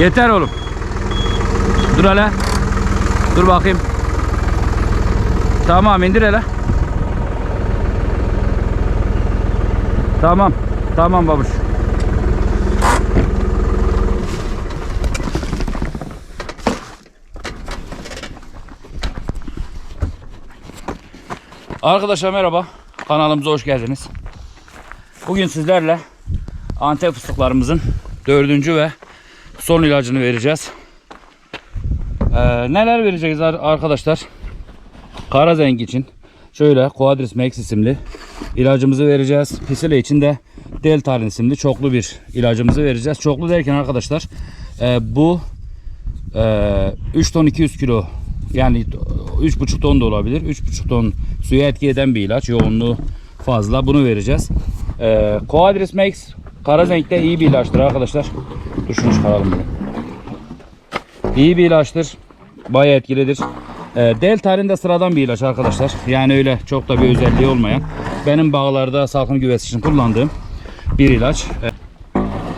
Yeter oğlum. Dur hele. Dur bakayım. Tamam indir hele. Tamam. Tamam babuş. Arkadaşlar merhaba. Kanalımıza hoş geldiniz. Bugün sizlerle Antep fıstıklarımızın dördüncü ve son ilacını vereceğiz. Ee, neler vereceğiz ar- arkadaşlar? Kara zengi için şöyle Quadris Max isimli ilacımızı vereceğiz. Pisile için de Deltarin isimli çoklu bir ilacımızı vereceğiz. Çoklu derken arkadaşlar e, bu e, 3 ton 200 kilo yani 3,5 ton da olabilir. 3,5 ton suya etki eden bir ilaç. Yoğunluğu fazla. Bunu vereceğiz. E, Quadris Max kara zenkte iyi bir ilaçtır arkadaşlar. Dur şunu çıkaralım. bunu. İyi bir ilaçtır. Bayağı etkilidir. E, Deltarin de sıradan bir ilaç arkadaşlar. Yani öyle çok da bir özelliği olmayan. Benim bağlarda salkım güvesi için kullandığım bir ilaç. E,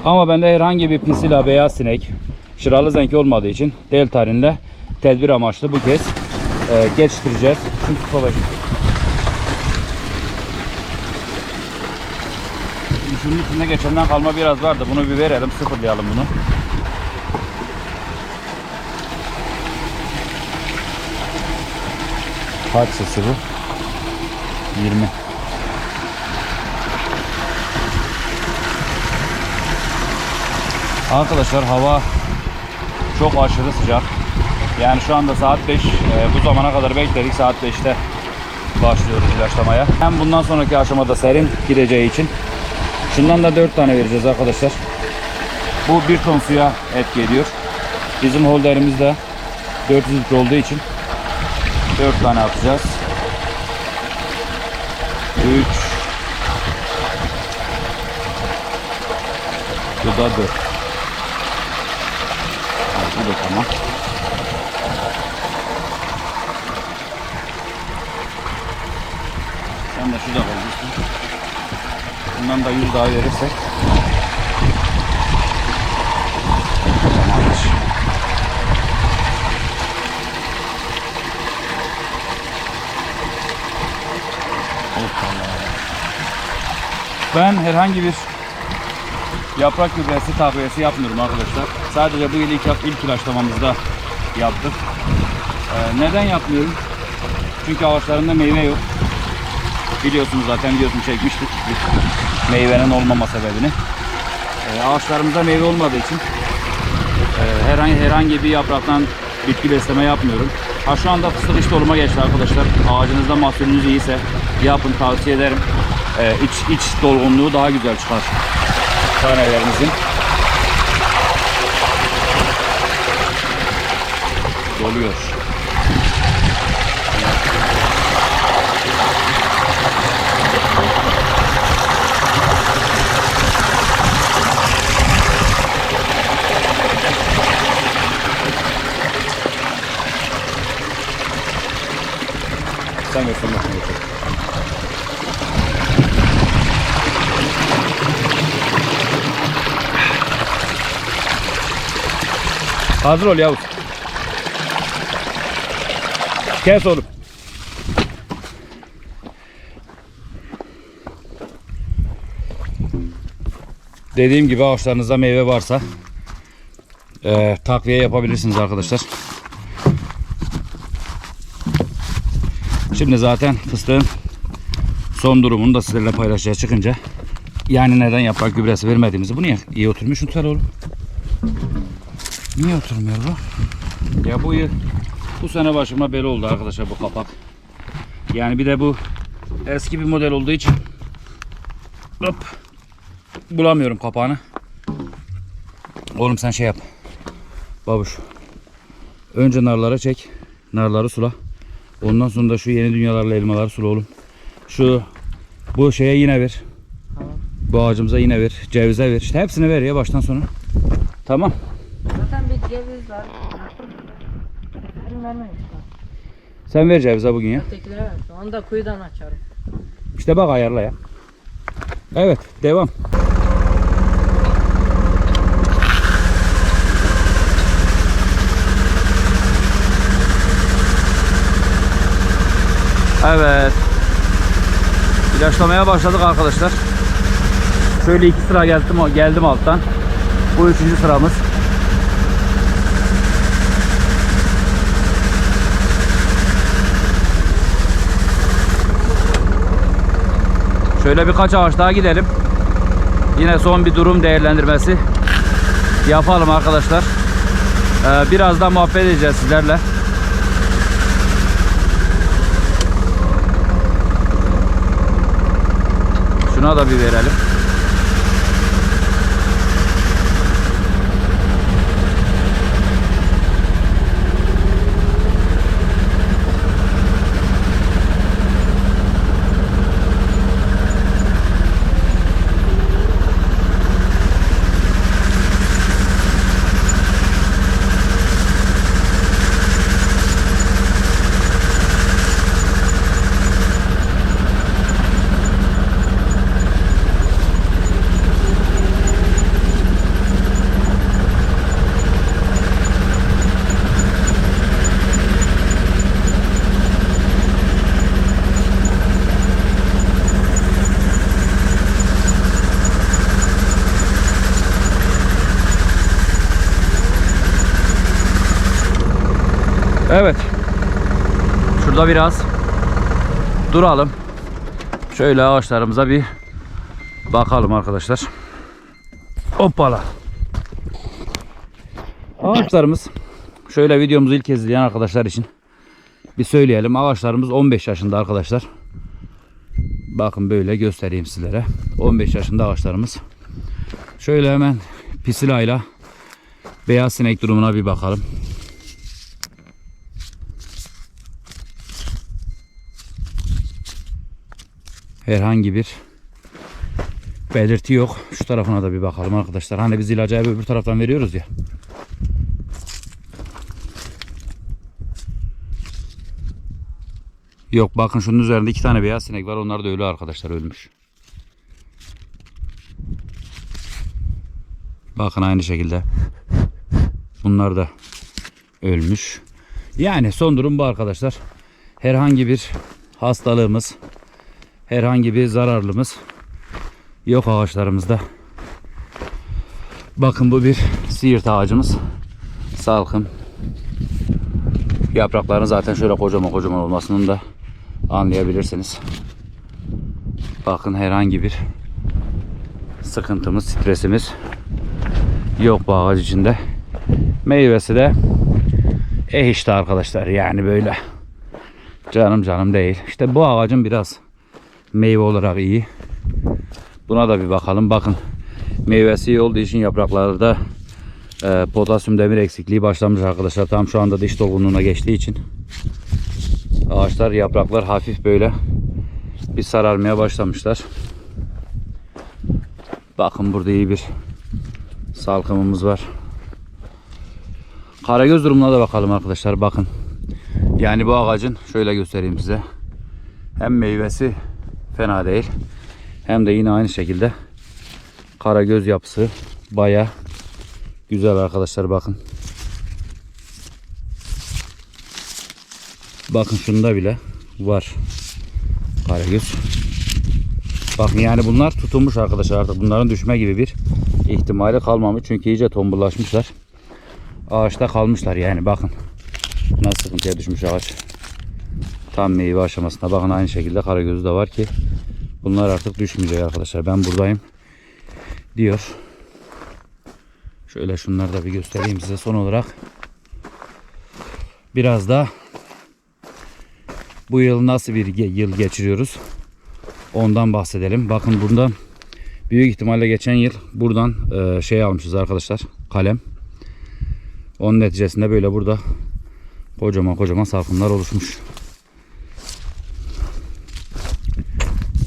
ama bende herhangi bir pisila, beyaz sinek, şıralı zenk olmadığı için Deltarin'le tedbir amaçlı bu kez e. Çünkü kolay. Şunun içinde geçenden kalma biraz vardı. Bunu bir verelim, sıfırlayalım bunu. Kaç sesi bu? 20. Arkadaşlar hava çok aşırı sıcak. Yani şu anda saat 5. Ee, bu zamana kadar bekledik. Saat 5'te başlıyoruz ilaçlamaya. Hem bundan sonraki aşamada serin gideceği için şundan da 4 tane vereceğiz arkadaşlar. Bu 1 ton suya etki ediyor. Bizim holderimiz de 400 litre olduğu için 4 tane atacağız. 3 Bu da 4 Bu da tamam. Sen de şurada kalmışsın. Bundan da 100 daha verirsek. Ben herhangi bir yaprak gübresi takviyesi yapmıyorum arkadaşlar. Sadece bu yıl ilk, ilk ilaçlamamızda yaptık. Ee, neden yapmıyorum? Çünkü ağaçlarında meyve yok. Biliyorsunuz zaten videosunu çekmiştik. Meyvenin olmama sebebini. Ee, ağaçlarımızda meyve olmadığı için e, herhangi herhangi bir yapraktan bitki besleme yapmıyorum. Ha şu anda fıstık iç doluma geçti arkadaşlar. Ağacınızda mahsulünüz iyiyse yapın tavsiye ederim. Ee, iç, iç dolgunluğu daha güzel çıkar tanelerinizin. Doluyor. Sen göster bakayım. götür. Hazır ol Yavuz. Kes oğlum. Dediğim gibi ağaçlarınızda meyve varsa eee, takviye yapabilirsiniz arkadaşlar. Şimdi zaten fıstığın son durumunu da sizlerle paylaşacağız çıkınca. Yani neden yaprak gübresi vermediğimizi. Bu niye iyi oturmuş tutar oğlum? Niye oturmuyor bu? Ya bu yıl bu sene başıma bel oldu arkadaşlar bu kapak. Yani bir de bu eski bir model olduğu için hop bulamıyorum kapağını. Oğlum sen şey yap. Babuş. Önce narları çek. Narları sula. Ondan sonra da şu yeni dünyalarla elmaları sula oğlum. Şu bu şeye yine ver. Bu ağacımıza yine ver. Cevize ver. İşte hepsini ver ya baştan sona. Tamam. Zaten bir ceviz var. Sen ver cevize bugün ya. Onu da kuyudan açarım. İşte bak ayarla ya. Evet devam. Evet. İlaçlamaya başladık arkadaşlar. Şöyle iki sıra geldim geldim alttan. Bu üçüncü sıramız. Şöyle birkaç ağaç daha gidelim. Yine son bir durum değerlendirmesi yapalım arkadaşlar. Ee, birazdan muhabbet edeceğiz sizlerle. Şuna da bir verelim. Evet. Şurada biraz duralım. Şöyle ağaçlarımıza bir bakalım arkadaşlar. Hoppala. Ağaçlarımız şöyle videomuzu ilk kez izleyen arkadaşlar için bir söyleyelim. Ağaçlarımız 15 yaşında arkadaşlar. Bakın böyle göstereyim sizlere. 15 yaşında ağaçlarımız. Şöyle hemen pisilayla beyaz sinek durumuna bir bakalım. Herhangi bir belirti yok. Şu tarafına da bir bakalım arkadaşlar. Hani biz ilacı hep öbür taraftan veriyoruz ya. Yok bakın şunun üzerinde iki tane beyaz sinek var. Onlar da ölü arkadaşlar ölmüş. Bakın aynı şekilde. Bunlar da ölmüş. Yani son durum bu arkadaşlar. Herhangi bir hastalığımız, herhangi bir zararlımız yok ağaçlarımızda. Bakın bu bir siirt ağacımız. Salkım. Yaprakların zaten şöyle kocaman kocaman olmasını da anlayabilirsiniz. Bakın herhangi bir sıkıntımız, stresimiz yok bu ağaç içinde. Meyvesi de eh işte arkadaşlar yani böyle canım canım değil. İşte bu ağacın biraz meyve olarak iyi. Buna da bir bakalım. Bakın meyvesi iyi olduğu için yaprakları da e, potasyum demir eksikliği başlamış arkadaşlar. Tam şu anda diş dolgunluğuna geçtiği için ağaçlar yapraklar hafif böyle bir sararmaya başlamışlar. Bakın burada iyi bir salkımımız var. Karagöz durumuna da bakalım arkadaşlar. Bakın. Yani bu ağacın şöyle göstereyim size. Hem meyvesi fena değil. Hem de yine aynı şekilde karagöz yapısı baya güzel arkadaşlar bakın. Bakın şunda bile var karagöz. Bakın yani bunlar tutulmuş arkadaşlar artık bunların düşme gibi bir ihtimali kalmamış çünkü iyice tombullaşmışlar. Ağaçta kalmışlar yani bakın. Nasıl sıkıntıya düşmüş ağaç. Tam meyve aşamasında bakın aynı şekilde karagözü de var ki bunlar artık düşmeyecek arkadaşlar. Ben buradayım diyor. Şöyle şunları da bir göstereyim size son olarak. Biraz da bu yıl nasıl bir yıl geçiriyoruz? Ondan bahsedelim. Bakın buradan büyük ihtimalle geçen yıl buradan e, şey almışız arkadaşlar. Kalem. Onun neticesinde böyle burada kocaman kocaman salkımlar oluşmuş.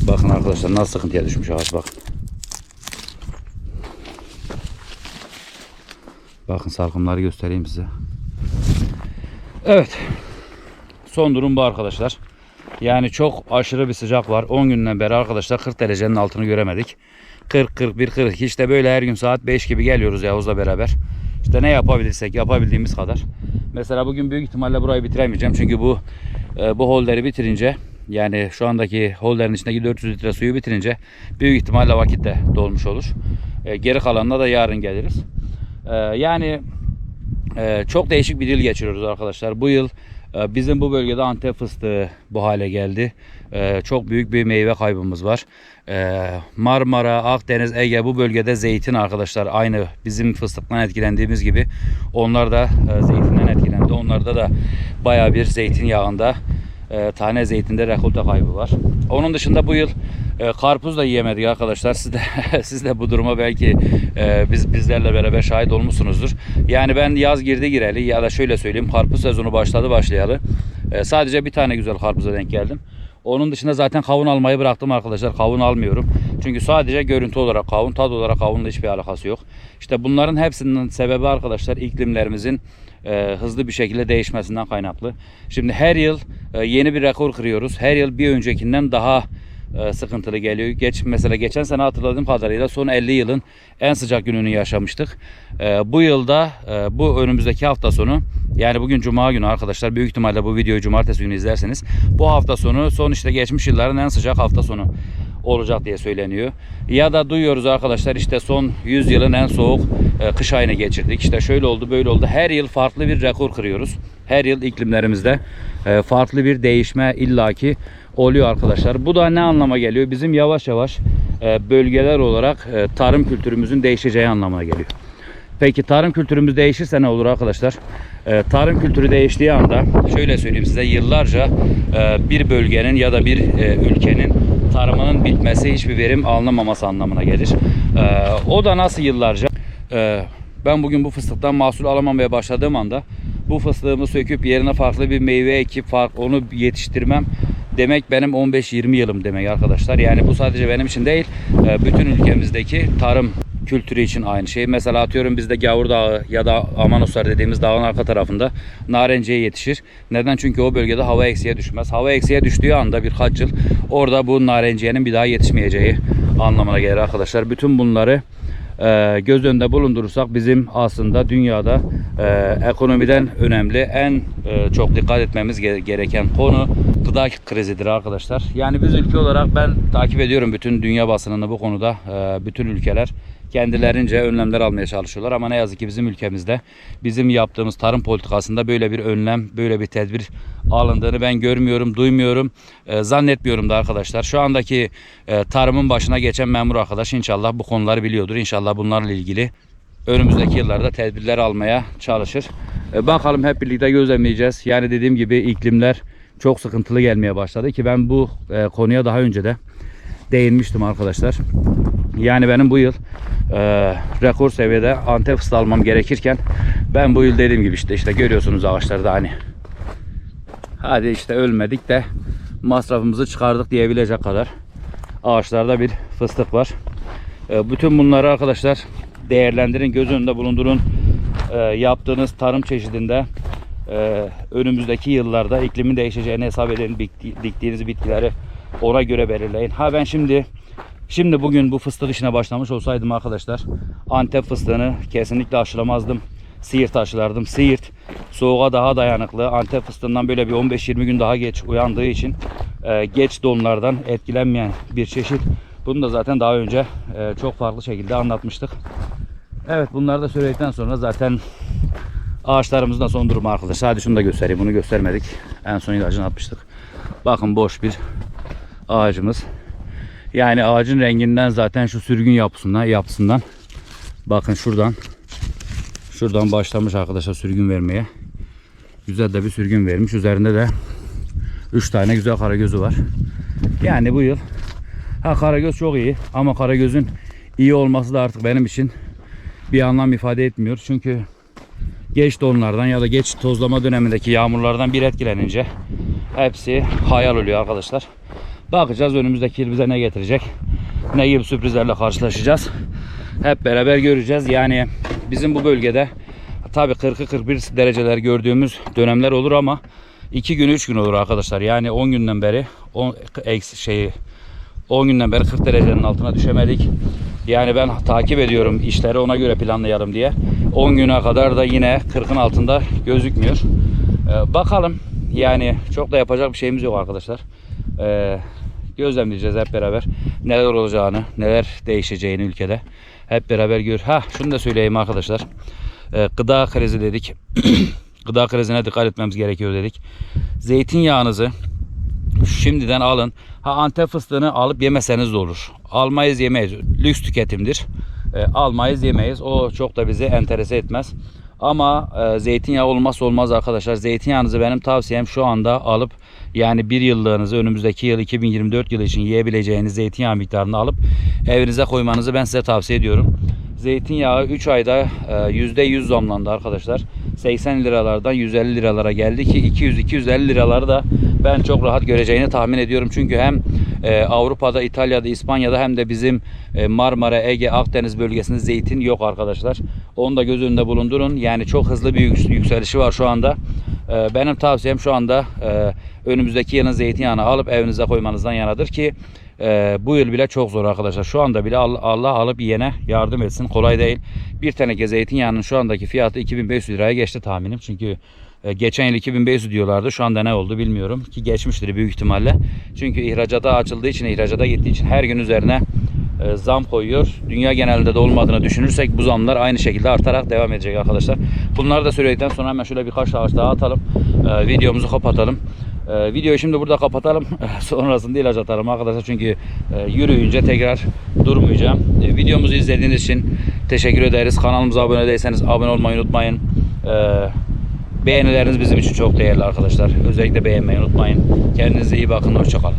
Bakın arkadaşlar nasıl sıkıntıya düşmüş ağaç bakın. Bakın salkımları göstereyim size. Evet. Son durum bu arkadaşlar. Yani çok aşırı bir sıcak var. 10 günden beri arkadaşlar 40 derecenin altını göremedik. 40, 41, 42 işte böyle her gün saat 5 gibi geliyoruz Yavuz'la beraber. İşte ne yapabilirsek yapabildiğimiz kadar. Mesela bugün büyük ihtimalle burayı bitiremeyeceğim. Çünkü bu e, bu holderi bitirince yani şu andaki holderin içindeki 400 litre suyu bitirince büyük ihtimalle vakit de dolmuş olur. E, geri kalanına da yarın geliriz. E, yani ee, çok değişik bir yıl geçiriyoruz arkadaşlar. Bu yıl e, bizim bu bölgede Antep fıstığı bu hale geldi. Ee, çok büyük bir meyve kaybımız var. Ee, Marmara, Akdeniz, Ege bu bölgede zeytin arkadaşlar aynı bizim fıstıktan etkilendiğimiz gibi onlar da e, zeytinden etkilendi. Onlarda da baya bir zeytin yağında e, tane zeytinde rekolte kaybı var. Onun dışında bu yıl e, karpuz da yiyemedik arkadaşlar. Siz de siz de bu duruma belki e, biz bizlerle beraber şahit olmuşsunuzdur. Yani ben yaz girdi gireli ya da şöyle söyleyeyim karpuz sezonu başladı başlayalı. E, sadece bir tane güzel karpuza denk geldim. Onun dışında zaten kavun almayı bıraktım arkadaşlar. Kavun almıyorum. Çünkü sadece görüntü olarak kavun, tad olarak kavunla hiçbir alakası yok. İşte bunların hepsinin sebebi arkadaşlar iklimlerimizin e, hızlı bir şekilde değişmesinden kaynaklı. Şimdi her yıl e, yeni bir rekor kırıyoruz. Her yıl bir öncekinden daha e, sıkıntılı geliyor. Geç mesela geçen sene hatırladığım kadarıyla son 50 yılın en sıcak gününü yaşamıştık. E, bu yılda e, bu önümüzdeki hafta sonu yani bugün cuma günü arkadaşlar büyük ihtimalle bu videoyu cumartesi günü izlerseniz bu hafta sonu son işte geçmiş yılların en sıcak hafta sonu olacak diye söyleniyor. Ya da duyuyoruz arkadaşlar işte son 100 yılın en soğuk e, kış ayını geçirdik. İşte şöyle oldu böyle oldu. Her yıl farklı bir rekor kırıyoruz. Her yıl iklimlerimizde e, farklı bir değişme illaki oluyor arkadaşlar. Bu da ne anlama geliyor? Bizim yavaş yavaş e, bölgeler olarak tarım kültürümüzün değişeceği anlamına geliyor. Peki tarım kültürümüz değişirse ne olur arkadaşlar? Ee, tarım kültürü değiştiği anda şöyle söyleyeyim size yıllarca e, bir bölgenin ya da bir e, ülkenin tarımının bitmesi hiçbir verim alınamaması anlamına gelir. Ee, o da nasıl yıllarca? Ee, ben bugün bu fıstıktan mahsul alamamaya başladığım anda bu fıstığımı söküp yerine farklı bir meyve ekip onu yetiştirmem demek benim 15-20 yılım demek arkadaşlar. Yani bu sadece benim için değil e, bütün ülkemizdeki tarım kültürü için aynı şey. Mesela atıyorum bizde Gavur Dağı ya da Amanoslar dediğimiz dağın arka tarafında narenciye yetişir. Neden? Çünkü o bölgede hava eksiye düşmez. Hava eksiye düştüğü anda birkaç yıl orada bu narenciyenin bir daha yetişmeyeceği anlamına gelir arkadaşlar. Bütün bunları e, göz önünde bulundurursak bizim aslında dünyada e, ekonomiden önemli en e, çok dikkat etmemiz ge- gereken konu gıda krizidir arkadaşlar. Yani biz ülke olarak ben takip ediyorum bütün dünya basınını bu konuda. E, bütün ülkeler kendilerince önlemler almaya çalışıyorlar ama ne yazık ki bizim ülkemizde bizim yaptığımız tarım politikasında böyle bir önlem, böyle bir tedbir alındığını ben görmüyorum, duymuyorum, e, zannetmiyorum da arkadaşlar. Şu andaki e, tarımın başına geçen memur arkadaş inşallah bu konuları biliyordur. İnşallah bunlarla ilgili önümüzdeki yıllarda tedbirler almaya çalışır. E, bakalım hep birlikte gözlemleyeceğiz. Yani dediğim gibi iklimler çok sıkıntılı gelmeye başladı ki ben bu e, konuya daha önce de değinmiştim arkadaşlar. Yani benim bu yıl e, rekor seviyede Antep fıstığı almam gerekirken ben bu yıl dediğim gibi işte işte görüyorsunuz ağaçlarda hani hadi işte ölmedik de masrafımızı çıkardık diyebilecek kadar ağaçlarda bir fıstık var. E, bütün bunları arkadaşlar değerlendirin, göz önünde bulundurun. E, yaptığınız tarım çeşidinde e, önümüzdeki yıllarda iklimin değişeceğini hesap edin. Dikti- Diktiğiniz bitkileri ona göre belirleyin. Ha ben şimdi şimdi bugün bu fıstık işine başlamış olsaydım arkadaşlar Antep fıstığını kesinlikle aşılamazdım. Siirt aşılardım. Siirt soğuğa daha dayanıklı. Antep fıstığından böyle bir 15-20 gün daha geç uyandığı için e, geç donlardan etkilenmeyen bir çeşit. Bunu da zaten daha önce e, çok farklı şekilde anlatmıştık. Evet bunları da söyledikten sonra zaten ağaçlarımızın da son durumu arkadaşlar. Hadi şunu da göstereyim. Bunu göstermedik. En son ilacını atmıştık. Bakın boş bir ağacımız. Yani ağacın renginden zaten şu sürgün yapısından yapısından bakın şuradan şuradan başlamış arkadaşlar sürgün vermeye. Güzel de bir sürgün vermiş. Üzerinde de 3 tane güzel karagözü var. Yani bu yıl ha karagöz çok iyi ama karagözün iyi olması da artık benim için bir anlam ifade etmiyor. Çünkü geç donlardan ya da geç tozlama dönemindeki yağmurlardan bir etkilenince hepsi hayal oluyor arkadaşlar. Bakacağız önümüzdeki yıl bize ne getirecek. Ne gibi sürprizlerle karşılaşacağız. Hep beraber göreceğiz. Yani bizim bu bölgede tabii 40'ı 41 dereceler gördüğümüz dönemler olur ama 2 gün 3 gün olur arkadaşlar. Yani 10 günden beri 10 eksi şeyi 10 günden beri 40 derecenin altına düşemedik. Yani ben takip ediyorum işleri ona göre planlayalım diye. 10 güne kadar da yine 40'ın altında gözükmüyor. Ee, bakalım yani çok da yapacak bir şeyimiz yok arkadaşlar. Ee, gözlemleyeceğiz hep beraber neler olacağını, neler değişeceğini ülkede. Hep beraber gör. Ha şunu da söyleyeyim arkadaşlar. Ee, gıda krizi dedik. gıda krizine dikkat etmemiz gerekiyor dedik. Zeytinyağınızı şimdiden alın. Ha Antep fıstığını alıp yemeseniz de olur. Almayız yemeyiz. Lüks tüketimdir. E, almayız yemeyiz. O çok da bizi enterese etmez. Ama e, zeytinyağı olmazsa olmaz arkadaşlar. Zeytinyağınızı benim tavsiyem şu anda alıp yani bir yıllığınızı önümüzdeki yıl 2024 yılı için yiyebileceğiniz zeytinyağı miktarını alıp evinize koymanızı ben size tavsiye ediyorum. Zeytinyağı 3 ayda e, %100 zamlandı arkadaşlar. 80 liralardan 150 liralara geldi ki 200-250 liraları da ben çok rahat göreceğini tahmin ediyorum. Çünkü hem e, Avrupa'da, İtalya'da, İspanya'da hem de bizim e, Marmara, Ege, Akdeniz bölgesinde zeytin yok arkadaşlar. Onu da göz önünde bulundurun. Yani çok hızlı bir yüks- yükselişi var şu anda. E, benim tavsiyem şu anda e, önümüzdeki yılın zeytinyağını alıp evinize koymanızdan yanadır ki e, bu yıl bile çok zor arkadaşlar. Şu anda bile Allah, Allah alıp yiyene yardım etsin. Kolay değil. Bir teneke zeytinyağının şu andaki fiyatı 2500 liraya geçti tahminim. Çünkü e, geçen yıl 2500 diyorlardı. Şu anda ne oldu bilmiyorum. Ki geçmiştir büyük ihtimalle. Çünkü ihracata açıldığı için, ihracata gittiği için her gün üzerine e, zam koyuyor. Dünya genelinde de olmadığını düşünürsek bu zamlar aynı şekilde artarak devam edecek arkadaşlar. Bunları da söyledikten sonra hemen şöyle birkaç ağaç daha atalım. E, videomuzu kapatalım. E, videoyu şimdi burada kapatalım. Sonrasında ilaç atarım arkadaşlar. Çünkü e, yürüyünce tekrar durmayacağım. E, videomuzu izlediğiniz için teşekkür ederiz. Kanalımıza abone değilseniz abone olmayı unutmayın. E, beğenileriniz bizim için çok değerli arkadaşlar. Özellikle beğenmeyi unutmayın. Kendinize iyi bakın. Hoşçakalın.